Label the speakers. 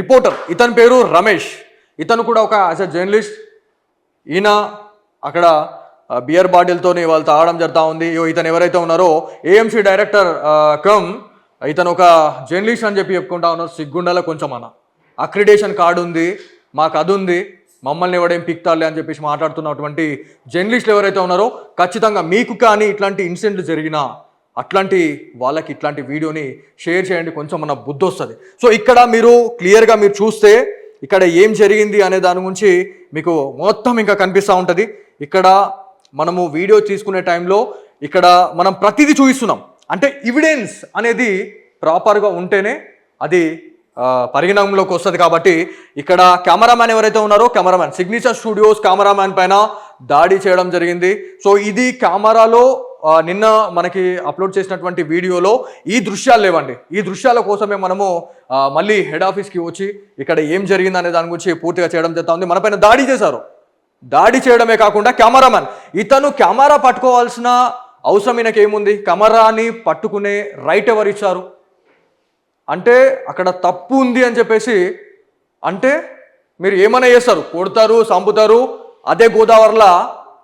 Speaker 1: Reporter. ఇతని పేరు రమేష్. ఇతను కూడా ఒక యాజ్ అ జర్నలిస్ట్ ఈయన అక్కడ బియర్ బాటిల్తోని వాళ్ళు తాగడం జరుగుతూ ఉంది. ఇతను ఎవరైతే ఉన్నారో ఏఎంసీ డైరెక్టర్ కమ్ ఇతను ఒక జర్నలిస్ట్ అని చెప్పి చెప్పుకుంటా ఉన్నారు. సిగ్గుండాల కొంచెం అన్న. అక్రిడేషన్ కార్డు ఉంది మాకు అది ఉంది మమ్మల్ని ఎవడేం పిక్తాలే అని చెప్పేసి మాట్లాడుతున్నటువంటి జర్నలిస్టులు ఎవరైతే ఉన్నారో ఖచ్చితంగా మీకు కానీ ఇట్లాంటి ఇన్సిడెంట్లు జరిగినా అట్లాంటి వాళ్ళకి ఇట్లాంటి వీడియోని షేర్ చేయండి. కొంచెం మన బుద్ధి వస్తుంది. సో ఇక్కడ మీరు క్లియర్గా మీరు చూస్తే ఇక్కడ ఏం జరిగింది అనే దాని గురించి మీకు మొత్తం ఇంకా కనిపిస్తూ ఉంటుంది. ఇక్కడ మనము వీడియో తీసుకునే టైంలో ఇక్కడ మనం ప్రతిదీ చూపిస్తున్నాం. అంటే ఎవిడెన్స్ అనేది ప్రాపర్గా ఉంటేనే అది పరిగణంలోకి వస్తుంది కాబట్టి ఇక్కడ కెమెరామ్యాన్ ఎవరైతే ఉన్నారో కెమెరామ్యాన్ సిగ్నేచర్ స్టూడియోస్ కెమెరామ్యాన్ పైన దాడి చేయడం జరిగింది. సో ఇది కెమెరాలో నిన్న మనకి అప్లోడ్ చేసినటువంటి వీడియోలో ఈ దృశ్యాలు లేవండి. ఈ దృశ్యాల కోసమే మనము మళ్ళీ హెడ్ ఆఫీస్కి వచ్చి ఇక్కడ ఏం జరిగింది అనే దాని గురించి పూర్తిగా చేయడం జరుగుతా ఉంది. మనపైన దాడి చేశారు. దాడి చేయడమే కాకుండా కెమెరామెన్ ఇతను కెమెరా పట్టుకోవాల్సిన అవసరం ఈయనకి ఏముంది? కెమెరాని పట్టుకునే రైట్ ఎవరు ఇచ్చారు? అంటే అక్కడ తప్పు ఉంది అని చెప్పేసి అంటే మీరు ఏమైనా చేస్తారు? కొడతారు చంపుతారు అదే గోదావరిలో